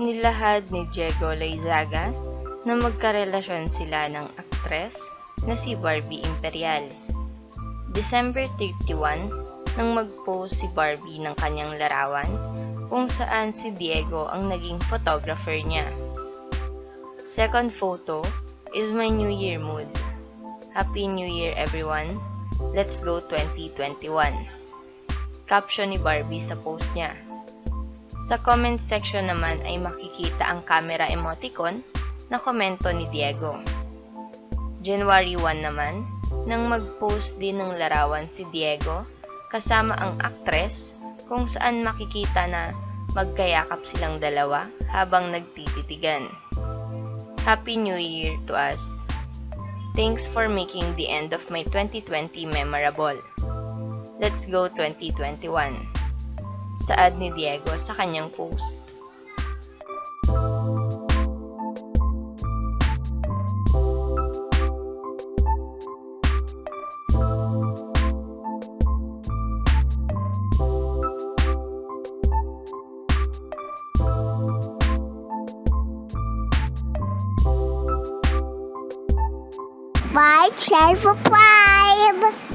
Inilahad ni Diego Loizaga na magkarelasyon sila ng aktres na si Barbie Imperial. December 31 nang mag-post si Barbie ng kanyang larawan kung saan si Diego ang naging photographer niya. Second photo is my New Year mood. Happy New Year everyone. Let's go 2021. Caption ni Barbie sa post niya. Sa comment section naman ay makikita ang camera emoticon na komento ni Diego. January 1 naman, nang mag-post din ng larawan si Diego kasama ang aktres kung saan makikita na magkayakap silang dalawa habang nagtititigan. Happy New Year to us. Thanks for making the end of my 2020 memorable. Let's go 2021. Saad ni Diego sa kanyang post. Five, share five.